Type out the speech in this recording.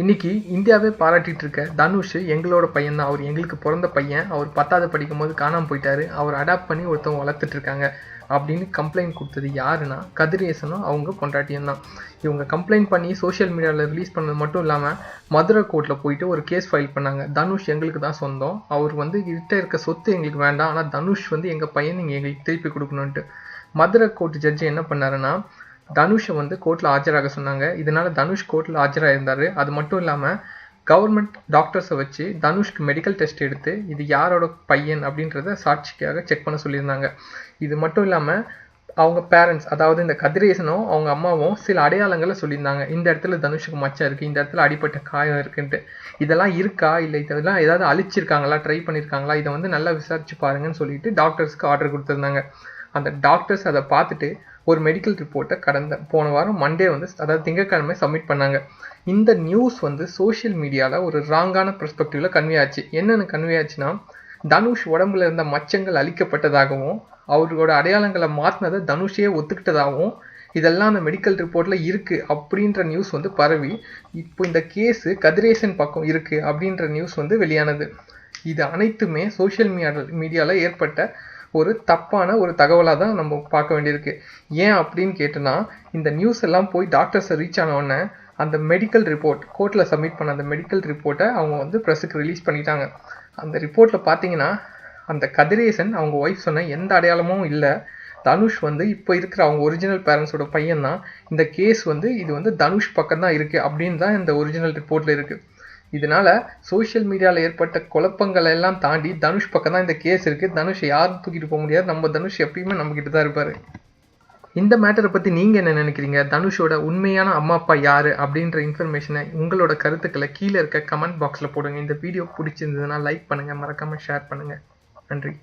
இன்னைக்கு இந்தியாவே பாராட்டிட்டு இருக்க தனுஷ் எங்களோட பையன் தான் அவர் எங்களுக்கு பிறந்த பையன். அவர் பத்தாவது படிக்கும்போது காணாமல் போயிட்டாரு. அவர் அடாப்ட் பண்ணி ஒருத்தவங்க வளர்த்துட்டு இருக்காங்க அப்படின்னு கம்ப்ளைண்ட் கொடுத்தது யாருன்னா கதிரேசனும் அவங்க பொண்டாட்டியும் தான் இவங்க கம்ப்ளைண்ட் பண்ணி சோஷியல் மீடியாவில் ரிலீஸ் பண்ணது மட்டும் இல்லாமல் மதுரை கோர்ட்டில் போயிட்டு ஒரு கேஸ் ஃபைல் பண்ணாங்க. தனுஷ் எங்களுக்கு தான் சொந்தம். அவர் வந்து கிட்ட இருக்க சொத்து எங்களுக்கு வேண்டாம். ஆனால் தனுஷ் வந்து எங்கள் பையன் நீங்கள் எங்களுக்கு திருப்பி கொடுக்கணுன்ட்டு மதுரை கோர்ட் ஜட்ஜி என்ன பண்ணாருன்னா தனுஷை வந்து கோர்ட்டில் ஆஜராக சொன்னாங்க. இதனால தனுஷ் கோர்ட்டில் ஆஜராக இருந்தார். அது மட்டும் இல்லாமல் கவர்மெண்ட் டாக்டர்ஸை வச்சு தனுஷ்க்கு மெடிக்கல் டெஸ்ட் எடுத்து இது யாரோட பையன் அப்படின்றத சாட்சிக்காக செக் பண்ண சொல்லியிருந்தாங்க. இது மட்டும் இல்லாமல் அவங்க பேரண்ட்ஸ் அதாவது இந்த கதிரேசனும் அவங்க அம்மாவும் சில அடையாளங்களை சொல்லியிருந்தாங்க. இந்த இடத்துல தனுஷுக்கு மச்சம் இருக்குது இந்த இடத்துல அடிப்பட்ட காயம் இருக்குன்ட்டு. இதெல்லாம் இருக்கா? இல்லை இதெல்லாம் ஏதாவது அழிச்சிருக்காங்களா? ட்ரை பண்ணியிருக்காங்களா இதை வந்து நல்லா விசாரிச்சு பாருங்கன்னு சொல்லிட்டு டாக்டர்ஸ்க்கு ஆர்டர் கொடுத்துருந்தாங்க. அந்த டாக்டர்ஸ் அதை பார்த்துட்டு ஒரு மெடிக்கல் ரிப்போர்ட்டை கடந்த போன வாரம் மண்டே வந்து அதாவது திங்கட்கிழமை சப்மிட் பண்ணாங்க. இந்த நியூஸ் வந்து சோஷியல் மீடியாவில் ஒரு ராங்கான பெர்ஸ்பெக்டிவில் கன்வே ஆச்சு. என்னென்னு கன்வே ஆச்சுன்னா தனுஷ் உடம்புல இருந்த மச்சங்கள் அழிக்கப்பட்டதாகவும் அவரோட அடையாளங்களை மாற்றினதை தனுஷே ஒத்துக்கிட்டதாகவும் இதெல்லாம் அந்த மெடிக்கல் ரிப்போர்ட்டில் இருக்குது அப்படின்ற நியூஸ் வந்து பரவி இப்போ இந்த கேஸு கதிரேசன் பக்கம் இருக்குது அப்படின்ற நியூஸ் வந்து வெளியானது. இது அனைத்துமே சோஷியல் மீடியா மீடியாவில் ஏற்பட்ட ஒரு தப்பான ஒரு தகவலாக தான் நம்ம பார்க்க வேண்டியிருக்கு. ஏன் அப்படின்னு கேட்டோன்னா இந்த நியூஸ் எல்லாம் போய் டாக்டர்ஸை ரீச் ஆனவுடனே அந்த மெடிக்கல் ரிப்போர்ட் கோர்ட்டில் சப்மிட் பண்ண அந்த மெடிக்கல் ரிப்போர்ட்டை அவங்க வந்து ப்ரெஸ்ஸுக்கு ரிலீஸ் பண்ணிட்டாங்க. அந்த ரிப்போர்ட்டில் பார்த்தீங்கன்னா அந்த கதிரேசன் அவங்க ஒய்ஃப் சொன்ன எந்த அடையாளமும் இல்லை. தனுஷ் வந்து இப்போ இருக்கிற அவங்க ஒரிஜினல் பேரண்ட்ஸோட பையன் தான் இந்த கேஸ் வந்து இது வந்து தனுஷ் பக்கம் தான் இருக்குது அப்படின்னு தான் இந்த ஒரிஜினல் ரிப்போர்ட்டில் இருக்குது இதனால சோஷியல் மீடியாவில் ஏற்பட்ட குழப்பங்கள் எல்லாம் தாண்டி தனுஷ் பக்கம் தான் இந்த கேஸ் இருக்குது தனுஷ் யாரும் தூக்கிட்டு போக முடியாது. நம்ம தனுஷ் எப்பயுமே நம்மக்கிட்ட தான் இருப்பார். இந்த மேட்டரை பற்றி நீங்கள் என்ன நினைக்கிறீங்க? தனுஷோட உண்மையான அம்மா அப்பா யார்? அப்படின்ற இன்ஃபர்மேஷனை உங்களோட கருத்துக்களை கீழே இருக்க கமெண்ட் பாக்ஸில் போடுங்க. இந்த வீடியோ பிடிச்சிருந்ததுன்னா லைக் பண்ணுங்கள் மறக்காமல் ஷேர் பண்ணுங்கள் நன்றி.